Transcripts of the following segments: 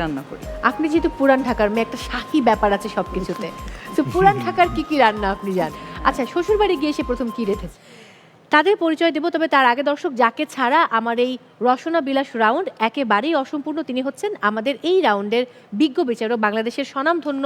রান্না করি। আপনি যেহেতু পুরান ঢাকার মেয়ে, একটা শাহী ব্যাপার আছে সবকিছুতে তো পুরান ঢাকার কি কি রান্না আপনি জান আচ্ছা শ্বশুর বাড়ি গিয়ে সে প্রথম কি রেখেছে? তাদের পরিচয় দেব, তবে তার আগে দর্শক, যাকে ছাড়া আমার এই রসনা বিলাস রাউন্ড একেবারেই অসম্পূর্ণ, তিনি হচ্ছেন আমাদের এই রাউন্ডের বিজ্ঞ বিচারক, বাংলাদেশের স্বনামধন্য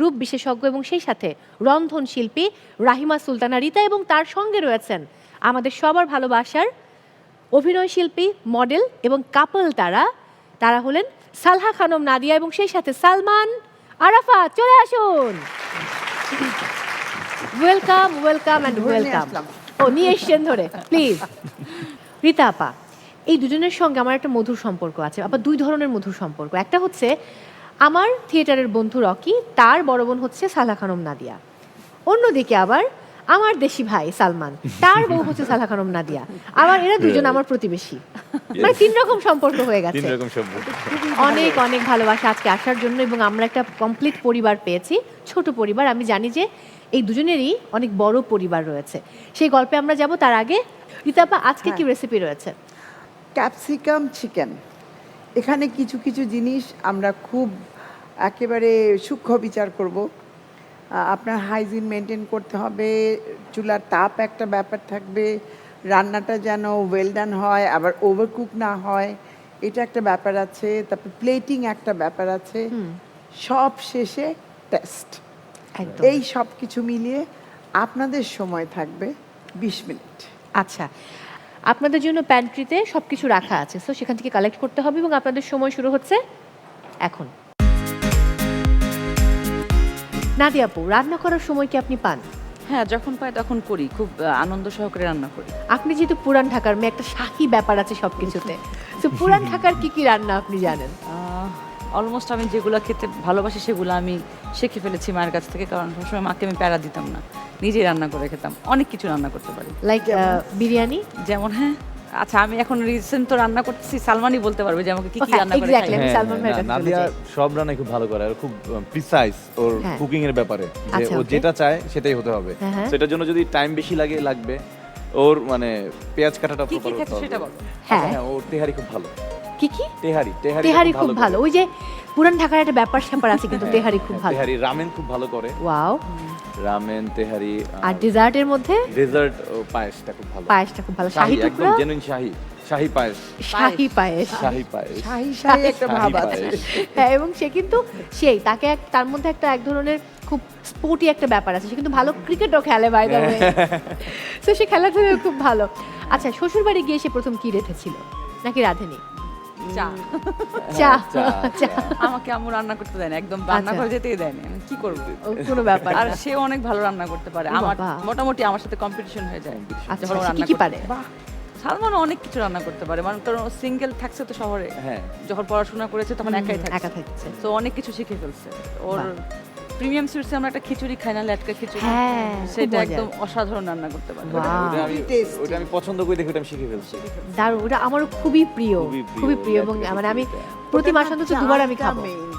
রূপ বিশেষজ্ঞ এবং সেই সাথে রন্ধন শিল্পী রাহিমা সুলতানা রিতা এবং তার সঙ্গে রয়েছেন আমাদের সবার ভালোবাসার অভিনয় শিল্পী, মডেল এবং কাপল তারা। তারা হলেন সালহা খানম নাদিয়া এবং সেই সাথে সালমান আরাফা চলে আসুন। ওয়েলকাম ওয়েলকাম অ্যান্ড ওয়েলকাম ও নিয়ে এসছেন ধরে প্লিজ রীতা আপা এই দুজনের সঙ্গে আমার একটা মধুর সম্পর্ক আছে। আবার দুই ধরনের মধুর সম্পর্ক। একটা হচ্ছে আমার থিয়েটারের বন্ধু রকি তার বড় বোন হচ্ছে সালহা খানম নাদিয়া। অন্যদিকে আবার আমার দেশি ভাই সালমান তার বউ হচ্ছে সালহা খানম নাদিয়া। আবার এরা দুজন আমার প্রতিবেশী। মানে তিন রকম সম্পর্ক হয়ে গেছে। অনেক অনেক ভালোবাসা আজকে আসার জন্য এবং আমরা একটা কমপ্লিট পরিবার পেয়েছি ছোট পরিবার। আমি জানি যে এই দুজনেরই অনেক বড় পরিবার রয়েছে। সেই গল্পে আমরা যাব তার আগে রীতাপা আজকে কি রেসিপি রয়েছে? Capsicum chicken. এখানে কিছু কিছু জিনিস আমরা খুব একেবারে সূক্ষ্ম বিচার করব। আপনার হাইজিন মেনটেন করতে হবে চুলার তাপ একটা ব্যাপার থাকবে রান্নাটা যেন ওয়েল ডান হয় আবার ওভারকুক না হয় এটা একটা ব্যাপার আছে তারপর প্লেটিং একটা ব্যাপার আছে সব শেষে টেস্ট এই সব কিছু মিলিয়ে আপনাদের সময় থাকবে বিশ মিনিট। আচ্ছা আপনাদের জন্য প্যান্ট্রিতে সব কিছু রাখা আছে সো সেখান থেকে কালেক্ট করতে হবে এবং আপনাদের সময় শুরু হচ্ছে এখন। নাদিয়া আপু রান্না করার সময় কি আপনি পান? হ্যাঁ যখন পাই তখন করি খুব আনন্দ সহকারে রান্না করি। আপনি যেহেতু পুরান ঢাকার মেয়ে একটা শাহী ব্যাপার আছে সব কিছুতে তো পুরান ঢাকার কি কি রান্না আপনি জানেন? অলমোস্ট আমি যেগুলো খেতে ভালোবাসি সেগুলো আমি শিখে ফেলেছি মায়ের কাছ থেকে কারণ সবসময় মাকে আমি প্যারা দিতাম না। নিজেই রান্না করে খেতাম অনেক কিছু রান্না করতে পারি। লাইক বিরিয়ানি? যেমন হ্যাঁ। আচ্ছা আমি এখন রিসেন্ট তো রান্না করতেছি সালমানই বলতে পারবে যে আমাকে কি কি হ্যাঁ, রান্না করে এক্স্যাক্টলি। আমি হ্যাঁ, সালমান ভাইয়ের হ্যাঁ, কাছে নাদিয়া সব রান্নাই খুব ভালো করে আর খুব প্রিসাইজ ওর হ্যাঁ। কুকিং এর ব্যাপারে যে আচ্ছা, ও যেটা চায় সেটাই হতে হবে হ্যাঁ, হ্যাঁ। সেটার জন্য যদি টাইম বেশি লাগে লাগবে ওর মানে পেঁয়াজ কাটাটা কি কি খেতে হতে সেটা হবে। হ্যাঁ। হ্যাঁ ওর তেহারি খুব ভালো কি কি? তেহারি তেহারি তেহারি খুব ভালো ওই যে পুরান ঢাকার একটা ব্যাপার স্যাপার আছে কিন্তু তেহারি খুব ভালো। তেহারি রামেন খুব ভালো করে। ওয়াও। রামেন তেহারি আর ডেজার্টের মধ্যে? ডেজার্ট পায়েসটা খুব ভালো। পায়েসটা খুব ভালো। শাহি টুকরা? জেনুইন শাহি শাহি পায়েস। শাহি পায়েস। শাহি পায়েস। শাহি শাহি একটা ভাব আছে। হ্যাঁ এবং সে কিন্তু সেই তাকে এক তার মধ্যে একটা এক ধরনের খুব স্পোর্টি একটা ব্যাপার আছে। সে কিন্তু ভালো ক্রিকেটও খেলে বাই দ্য ওয়ে তো সে খেলাধুলো খুব ভালো। আচ্ছা শ্বশুর বাড়ি গিয়ে সে প্রথম কি রেখেছিল? নাকি রাধেনি? চা চা চা, আমাকে আম্মু রান্না করতে দেয় না একদম রান্না। করে যেতেই দেয় না আমি কি করব কোনো ব্যাপার আর সে অনেক ভালো রান্না করতে পারে আমার মোটামুটি আমার সাথে কম্পিটিশন হয়ে যায় আচ্ছা রান্না কি পারে সালমান অনেক কিছু রান্না করতে পারে মানে কারণ সিঙ্গেল থাকছে তো শহরে হ্যাঁ যখন পড়াশোনা করেছে তখন একাই একা থাকছে তো অনেক কিছু শিখে ফেলছে ওর। প্রিমিয়াম সুইটসে আমরা একটা খিচুড়ি খাই না লেটকা খিচুড়ি হ্যাঁ, খুব সেটা মজার। একদম অসাধারণ রান্না করতে পারে বাহ। ওটা আমি tasty। ওটা আমি পছন্দ করে দেখে ওটা আমি শিখে ফেলছি দারুণ ওটা আমারও খুবই প্রিয় খুবই প্রিয়, খুবই প্রিয় এবং মানে আমি প্রতি মাস অন্তত দুবার আমি খাব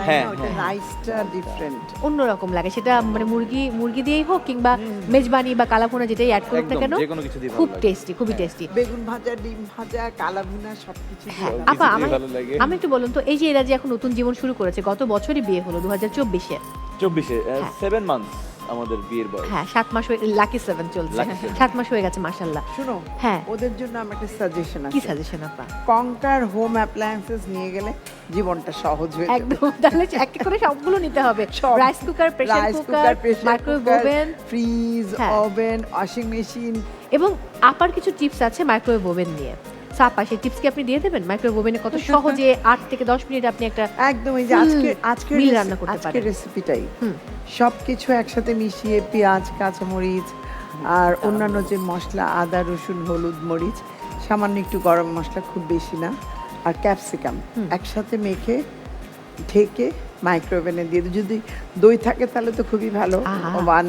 হ্যাঁ, ওটা হ্যাঁ। রাইসটা ডিফারেন্ট অন্যরকম লাগে সেটা মানে মুরগি মুরগি দিয়েই হোক কিংবা মেজবানি বা কালাভুনা যেটাই অ্যাড করুক না একদম, কেন যেকোনো কিছু দিয়ে ভালো খুব লাগে। টেস্টি খুবই টেস্টি বেগুন ভাজা ডিম ভাজা কালা ভুনা সবকিছু হ্যাঁ আপা কিছুতেই আমার ভালো লাগে। আমি একটু বলুন তো এই যে এরা যে এখন নতুন জীবন শুরু করেছে গত বছরই বিয়ে হলো দু হাজার চব্বিশে চব্বিশে হ্যাঁ। সেভেন মান্থস আমাদের বিয়ের বয়স। হ্যাঁ সাত মাস হয়ে লাকি সেভেন চলছে। Lucky seven। সাত মাস হয়ে গেছে মাসাল্লাহ শুনো হ্যাঁ। ওদের জন্য আমার একটা সাজেশন কি আছে সাজেশন আপা? কঙ্কার হোম অ্যাপ্লায়েন্সেস নিয়ে গেলে জীবনটা সহজ হয়ে যাবে। একদম তাহলে এক করে সবগুলো নিতে হবে। সব। Rice cooker pressure rice cooker cooker microwave oven fridge হ্যাঁ। ওভেন ওয়াশিং মেশিন এবং আপার কিছু টিপস আছে মাইক্রোওয়েভ ওভেন নিয়ে। সাপা সেই টিপস কি আপনি দিয়ে দেবেন মাইক্রোওয়েভ ওভেনে কত সহজে 8 থেকে দশ মিনিট আপনি একটা একদম এই যে আজকে আজকে রান্না করতে আজকে পারেন। রেসিপিটাই হুম। সব কিছু একসাথে মিশিয়ে পেঁয়াজ কাঁচামরিচ আর অন্যান্য যে মশলা আদা রসুন হলুদ মরিচ সামান্য একটু গরম মশলা খুব বেশি না আর ক্যাপসিকাম একসাথে মেখে ঢেকে মাইক্রোওভেনে দিয়ে দিই। যদি দই থাকে তাহলে তো খুবই ভালো। ওয়ান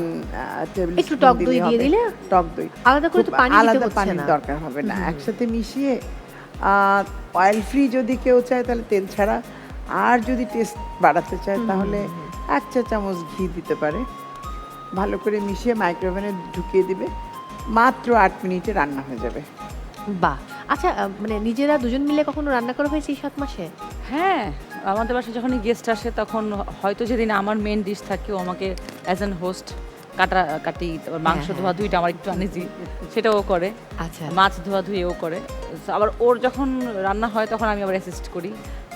টেবিল একটু টক দই দিয়ে দিলে? টক দই। আলাদা করে তো পানি দিতে আলাদা হচ্ছে পানির না। দরকার হবে না। একসাথে মিশিয়ে অয়েল ফ্রি যদি কেউ চায় তাহলে তেল ছাড়া। আর যদি টেস্ট বাড়াতে চায় তাহলে এক চা চামচ ঘি দিতে পারে। ভালো করে মিশিয়ে মাইক্রোওভেনে ঢুকিয়ে দিবে। মাত্র আট মিনিটে রান্না হয়ে যাবে। বাহ! আচ্ছা মানে নিজেরা দুজন মিলে কখনো রান্না করা হয়েছে এই সাত মাসে? হ্যাঁ। আমাদের বাসায় যখনই গেস্ট আসে তখন হয়তো যেদিন আমার মেন ডিশ থাকে ও আমাকে অ্যাজ অ্যান হোস্ট কাটা কাটি তারপর মাংস হ্যাঁ, ধোয়া ধুইটা আমার একটু আনিজি সেটাও করে। আচ্ছা। মাছ ধোয়া ধুয়ে ও করে। আবার ওর যখন রান্না হয় তখন আমি আবার অ্যাসিস্ট করি।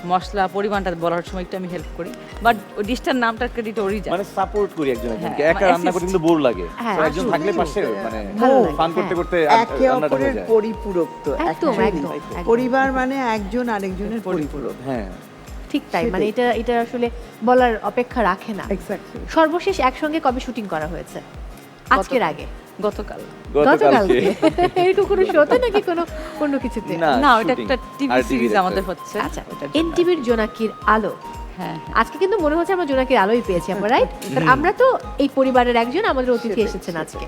মশলা পরিমাণটা বলার সময় একটু আমি হেল্প করি। বাট ওই ডিশটার নামটার ক্রেডিট ওরই যায়। মানে সাপোর্ট করি একজন একজনকে হ্যাঁ, একা মানে রান্না করতে কিন্তু বোর লাগে। হ্যাঁ, তো একজন থাকলে পাশে মানে ভালো লাগে, ফান করতে হ্যাঁ। করতে একে অপরের পরিপূরক তো একদম, একদম। পরিবার মানে একজন আরেকজনের পরিপূরক। হ্যাঁ। ঠিক তাই মানে এটা এটা আসলে বলার অপেক্ষা রাখে না। এক্স্যাক্টলি সর্বশেষ একসঙ্গে কবে শুটিং করা হয়েছে? আজকের আগে। গতকাল। গতকালকে। এইটুকু কোনো শোতে নাকি কোনো অন্য কিছুতে? না না ওটা একটা টিভি সিরিজ আমাদের হচ্ছে। আচ্ছা এনটিভির জোনাকির আলো। হ্যাঁ আজকে কিন্তু মনে হচ্ছে আমরা জোনাকির আলোই পেয়েছি আমরা রাইট কারণ আমরা তো এই পরিবারের একজন আমাদের অতিথি এসেছেন আজকে।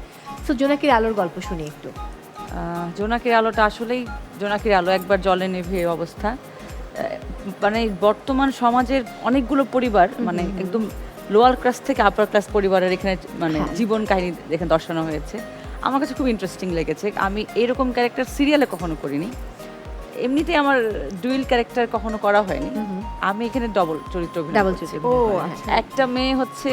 তো জোনাকির আলোর গল্প শুনি একটু। আহ, জোনাকির আলোটা আসলেই জোনাকির আলো একবার জলে নেভে অবস্থা। মানে বর্তমান সমাজের অনেকগুলো পরিবার মানে একদম লোয়ার ক্লাস থেকে আপার ক্লাস পরিবারের এখানে মানে হ্যাঁ। জীবন কাহিনী এখানে দর্শানো হয়েছে। আমার কাছে খুব ইন্টারেস্টিং লেগেছে। আমি এরকম ক্যারেক্টার সিরিয়ালে কখনো করিনি। এমনিতে আমার ডুইল ক্যারেক্টার কখনো করা হয়নি। আমি এখানে ডবল চরিত্র ডাবল চরিত্র ও হ্যাঁ। আচ্ছা একটা মেয়ে হচ্ছে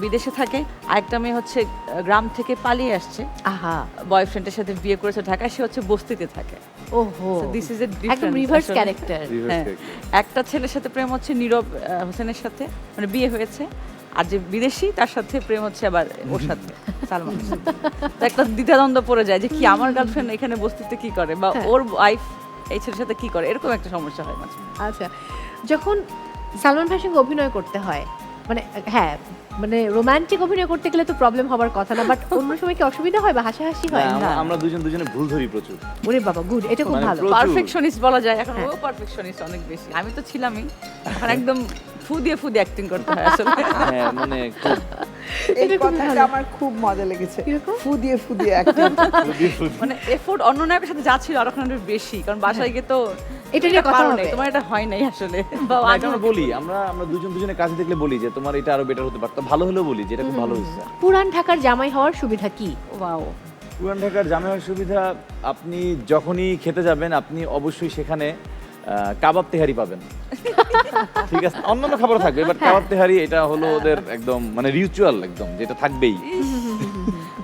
বিদেশে থাকে আর একটা মেয়ে হচ্ছে গ্রাম থেকে পালিয়ে আসছে। আহা। বয়ফ্রেন্ডের সাথে বিয়ে করেছে ঢাকায় সে হচ্ছে বস্তিতে থাকে। ওহো। দিস ইজ এ একদম রিভার্স ক্যারেক্টার হ্যাঁ। একটা ছেলের সাথে প্রেম হচ্ছে নীরব আহ, হোসেনের সাথে মানে বিয়ে হয়েছে। আর যে বিদেশি তার সাথে প্রেম হচ্ছে আবার ওর সাথে সালমান। একটা দ্বিধাদ্বন্দ্ব পড়ে যায় যে কি আমার গার্লফ্রেন্ড এখানে বস্তিতে কি করে? বা হ্যাঁ। ওর ওয়াইফ এই ছেলের সাথে কি করে? এরকম একটা সমস্যা হয় মাঝে। আচ্ছা যখন সালমান ভাইয়ের সঙ্গে অভিনয় করতে হয় মানে হ্যাঁ মানে রোমান্টিক অভিনয় করতে গেলে তো প্রবলেম হবার কথা না বাট অন্য সময় কি অসুবিধা হয় বা হাসাহাসি হয়? না। আমরা দুজন দুজনে ভুল ধরি প্রচুর। ওরে বাবা গুড এটা খুব মানে ভালো। পারফেকশনিস্ট বলা যায় এখন। হ্যাঁ। ও পারফেকশনিস্ট অনেক বেশি। আমি তো ছিলামই। এখন একদম ফু দিয়ে ফু দিয়ে অ্যাক্টিং করতে হয় আসলে। হ্যাঁ মানে খুব এই কথাটা আমার খুব মজা লেগেছে। ফু দিয়ে ফু দিয়ে। মানে এফোর্ট অন্য নায়কের সাথে যা ছিল আরও খানিক বেশি কারণ বাসায় গিয়ে তো এটা নিয়ে কথা হবে। তোমার এটা হয় নাই আসলে। এটা আমরা বলি আমরা আমরা দুজন দুজনের কাছে দেখলে বলি যে তোমার এটা আরও বেটার হতে পারতো। ভালো হলেও বলি যেটা খুব ভালো হয়েছে। পুরান ঢাকার জামাই হওয়ার সুবিধা কি? ওয়াও। পুরান ঢাকার জামাইয়ের সুবিধা আপনি যখনই খেতে যাবেন আপনি অবশ্যই সেখানে কাবাব তেহারি পাবেন। ঠিক আছে? অন্যান্য খাবার থাকবে বাট কাবাব তেহারি এটা হলো ওদের একদম মানে রিচুয়াল একদম যেটা থাকবেই।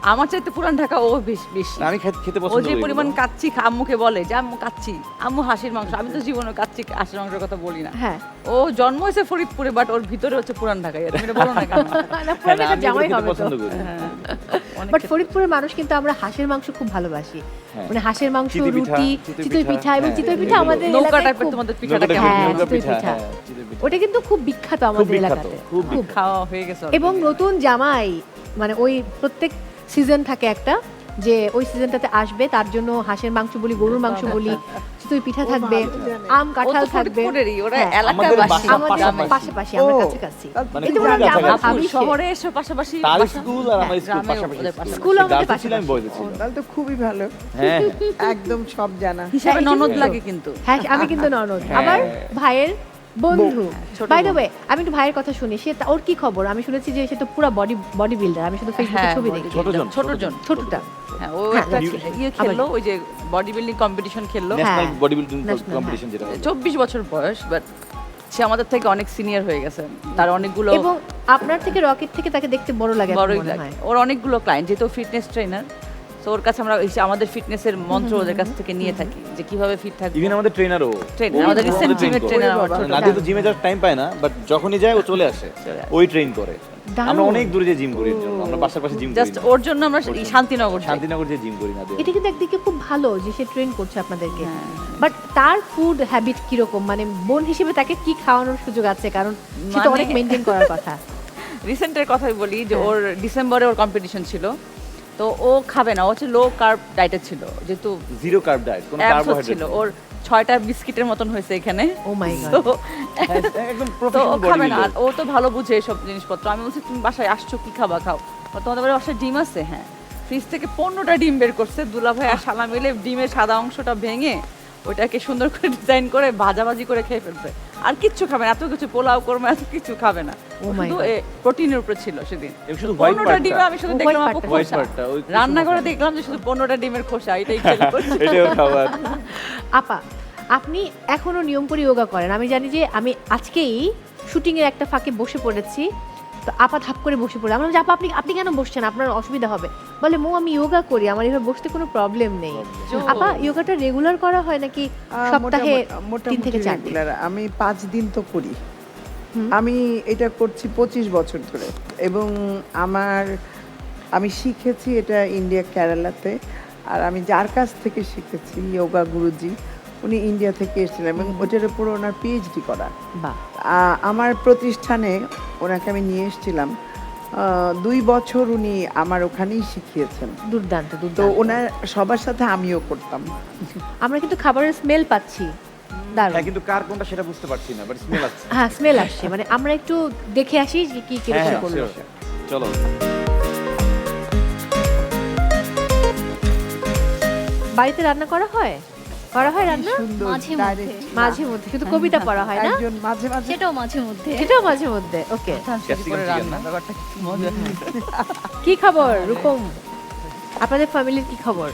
আমার চাইতে পুরান ঢাকা ও বেশ- বেশি। আমি খেতে- পছন্দ যে করি পরিমাণ এগুলো। কাচ্চি আম্মুকে বলে যে আম্মু কাচ্চি আম্মু হাসির মাংস। আমি তো জীবনে কাচ্চি হাসির মাংসের কথা বলি না। হ্যাঁ। ও জন্ম হয়েছে ফরিদপুরে বাট ওর ভিতরে হচ্ছে পুরান ঢাকায় তুমি এটা বলো না কেন? না হ্যাঁ, পুরান না, ঢাকার জামাই হবে পছন্দ তো করি। হ্যাঁ, বাট ফরিদপুরের মানুষ কিন্তু আমরা হাঁসের মাংস খুব ভালোবাসি হ্যাঁ। মানে হাঁসের মাংস রুটি চিতই পিঠা, এবং হ্যাঁ, চিতই পিঠা আমাদের নৌকা এলাকায় টাইপের খুব- তোমাদের পিঠাটা নৌকা কেমন হ্যাঁ, চিতই পিঠা। হ্যাঁ। ওটা কিন্তু খুব বিখ্যাত আমাদের এলাকাতে খুব খুব খাওয়া হয়ে গেছে এবং নতুন জামাই মানে ওই প্রত্যেক সিজন থাকে একটা যে ওই সিজনটাতে আসবে তার জন্য হাঁসের মাংস বলি গরুর মাংস বলি চিতই পিঠা থাকবে আম কাঁঠাল থাকবে। আমাদের পাশাপাশি। আমরা। আমার শহরে এসে পাশাপাশি স্কুল আর আমার স্কুল পাশাপাশি। স্কুল আমাদের গার্লসে আমি পাশাপাশি। তাহলে তো খুবই ভালো। হ্যাঁ। একদম সব জানা। হিসাবে ননদ লাগে কিন্তু। হ্যাঁ আমি কিন্তু ননদ। হ্যাঁ। আবার ভাইয়ের বন্ধু বাই দ্য ওয়ে আমি একটু ভাইয়ের কথা শুনি সে ওর কি খবর? আমি শুনেছি যে সে তো পুরো বডি বডি বিল্ডার আমি শুধু ফেসবুকে হ্যাঁ, ছবি দেখি। ছোটজন, ছোটটা। হ্যাঁ ও হ্যাঁ, একটা ইয়ে খেললো ওই যে বডি বিল্ডিং কম্পিটিশন খেললো ন্যাশনাল হ্যাঁ। বডি বিল্ডিং কম্পিটিশন যেটা হলো। চব্বিশ বছর বয়স বাট সে আমাদের থেকে অনেক সিনিয়র হয়ে গেছে। তার অনেকগুলো এবং আপনার থেকে রকেট থেকে তাকে দেখতে বড় লাগে বড়ই লাগে। ওর অনেকগুলো ক্লায়েন্ট যেহেতু ফিটনেস ট্রেনার তো ওর কাছে আমরা আমাদের ফিটনেসের মন্ত্র ওদের কাছ থেকে নিয়ে থাকি যে কীভাবে ফিট থাকবে। ইভেন আমাদের ট্রেনারও Trainer, আমাদের gym এর trainer আমার ছোট। তো জিমে যাওয়ার টাইম পায় না বাট যখনই যায় ও চলে আসে। ওই ট্রেন করে। আমরা অনেক দূরে যে জিম করি এর জন্য। আমরা পাশাপাশি জিম করি। জাস্ট ওর জন্য আমরা শান্তিনগর শান্তিনগর যে জিম করি নাদিয়া। এটা কিন্তু একদিকে খুব ভালো যে সে ট্রেন করছে আপনাদেরকে। হ্যাঁ। বাট তার ফুড হ্যাবিট কীরকম? মানে বোন হিসেবে তাকে কি খাওয়ানোর সুযোগ আছে? কারণ সে তো মানে- অনেক মেনটেন করার কথা। রিসেন্টের কথাই বলি যে হ্যাঁ। ওর ডিসেম্বরে ওর কম্পিটিশন ছিল। তো ও খাবে না ও হচ্ছে লো কার্ব ডায়েটে ছিল যেহেতু জিরো কার্ব ডায়েট কোনো কার্বোহাইড্রেট ছিল ওর ছয়টা বিস্কিটের মতন হয়েছে এখানে। ও মাই তো গড একদম প্রফেশনাল খাবে না ও তো ভালো বুঝে সব জিনিসপত্র। আমি বলছি তুমি বাসায় আসছো কি খাবা খাও। ও তোমাদের বাড়ি বাসায় ডিম আছে? হ্যাঁ। ফ্রিজ থেকে পনেরোটা ডিম বের করছে দুলাভাই আর সালা মিলে ডিমের সাদা অংশটা ভেঙে ওটাকে সুন্দর করে ডিজাইন করে ভাজাভাজি করে খেয়ে ফেলবে। আর কিচ্ছু খাবে না এত কিছু পোলাও করবে এত কিছু খাবে না। Oh শুধু প্রোটিনের উপরে ছিল সেদিন। পনেরোটা part-টা। আমি শুধু দেখলাম আপু খোসা। part-টা, ওই কিছু রান্না করে দেখলাম যে শুধু পনেরোটা ডিমের খোসা এটাই খাবার। আপা আপনি এখনও নিয়ম করে যোগা করেন। আমি জানি যে আমি আজকেই শুটিং এর একটা ফাঁকে বসে পড়েছি। তো আপা ধাপ করে বসে পড়ে। আমরা আপা আপনি আপনি কেন বসছেন? আপনার অসুবিধা হবে। বলে মো আমি যোগা করি আমার এভাবে বসতে কোনো প্রবলেম নেই। আপা যোগাটা রেগুলার করা হয় নাকি সপ্তাহে তিন থেকে চার দিন? আমি পাঁচ দিন তো করি। আমি এটা করছি পঁচিশ বছর ধরে। এবং আমার আমি শিখেছি এটা ইন্ডিয়া কেরালাতে। আর আমি যার কাছ থেকে শিখেছি যোগা গুরুজি উনি ইন্ডিয়া থেকে এসেছিলেন এবং ওটার উপর ওনার পিএইচডি করা। বাহ। আমার প্রতিষ্ঠানে ওনাকে আমি নিয়ে এসেছিলাম। দুই বছর উনি আমার ওখানেই শিখিয়েছেন। দুর্দান্ত তো দুর্দান্ত। ওনার সবার সাথে আমিও করতাম। আমরা কিন্তু খাবারের স্মেল পাচ্ছি। দারুণ। হ্যাঁ কিন্তু কার কোনটা সেটা বুঝতে পারছি না বাট স্মেল আছে হ্যাঁ স্মেল আসছে। মানে আমরা একটু দেখে আসি যে কি হ্যাঁ কীরকম হ্যাঁ করল sure. চলো। বাড়িতে রান্না করা হয়? করা হয় রান্না? মাঝে মধ্যে। মাঝে মধ্যে শুধু কবিতা পড়া হয় না? একজন মাঝে মাঝে সেটাও মাঝে মধ্যে। সেটাও মাঝে মধ্যে ওকে। কি খবর রূপম? আপনাদের ফ্যামিলির কি খবর?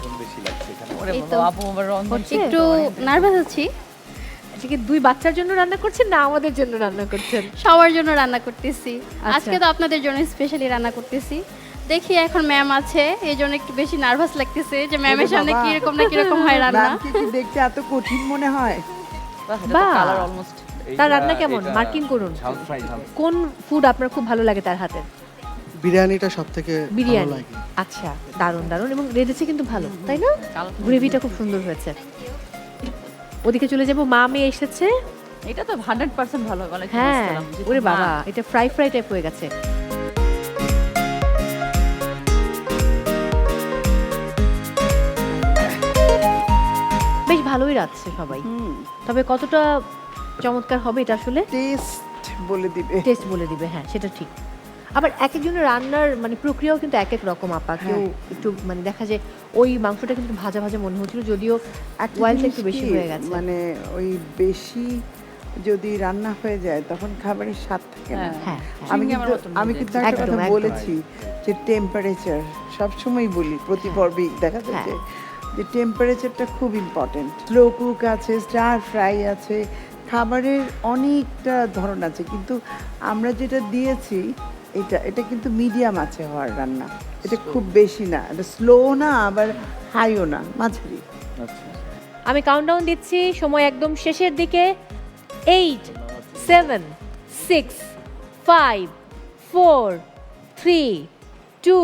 একটু নার্ভাস আছি। আজকে দুই বাচ্চার জন্য রান্না করছেন না আমাদের জন্য রান্না করছেন? সবার জন্য রান্না করতেছি। আচ্ছা। আজকে তো আপনাদের জন্য স্পেশালি রান্না করতেছি। দেখি এখন ম্যাম আছে এই জন্য একটু বেশি নার্ভাস লাগতেছে যে ম্যামের সামনে বাবা। কীরকম না কীরকম হয় রান্না। কি দেখতে এত কঠিন মনে হয়। বাহ। কালার অলমোস্ট তার রান্না কেমন? মার্কিং করুন। কোন ফুড আপনার খুব ভালো লাগে তার হাতের বিরিয়ানিটা সব থেকে ভালো বিরিয়ানি। লাগে। আচ্ছা দারুণ দারুণ। এবং রেঁধেছে কিন্তু ভালো তাই না? গ্রেভিটা খুব সুন্দর হয়েছে। ওদিকে চলে যাব মা মেয়ে এসেছে। এটা তো হান্ড্রেড পার্সেন্ট ভালো হ্যাঁ ওরে বাবা এটা ফ্রাই ফ্রাই টাইপ হয়ে গেছে। ভালোই রাখছে সবাই। তবে কতটা চমৎকার হবে এটা আসলে? টেস্ট বলে দিবে। টেস্ট বলে দিবে হ্যাঁ সেটা ঠিক। আবার এক একজনের রান্নার মানে প্রক্রিয়াও কিন্তু এক এক রকম আপা। কেউ একটু মানে দেখা যায় ওই মাংসটা কিন্তু ভাজা ভাজা মনে হচ্ছিল যদিও ওয়েলটা জিনিস একটু বেশি হয়ে গেছে। মানে ওই বেশি যদি রান্না হয়ে যায় তখন খাবারের স্বাদ থাকে না। হ্যাঁ, হ্যাঁ আমি কিন্তু আমি কিন্তু একটা কথা বলেছি যে টেম্পারেচার সবসময় বলি প্রতি পর্বেই দেখা হ্যাঁ। যে টেম্পারেচারটা খুব ইম্পর্টেন্ট স্লো কুক আছে স্টার ফ্রাই আছে খাবারের অনেকটা ধরন আছে কিন্তু আমরা যেটা দিয়েছি এটা এটা কিন্তু মিডিয়াম আছে হওয়ার রান্না। এটা খুব বেশি না এটা স্লো না আবার হাইও না মাঝারি। আচ্ছা। আমি কাউন্টডাউন দিচ্ছি সময় একদম শেষের দিকে। Eight seven six five four three two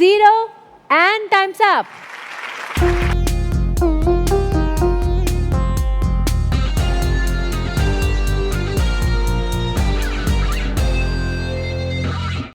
zero and times up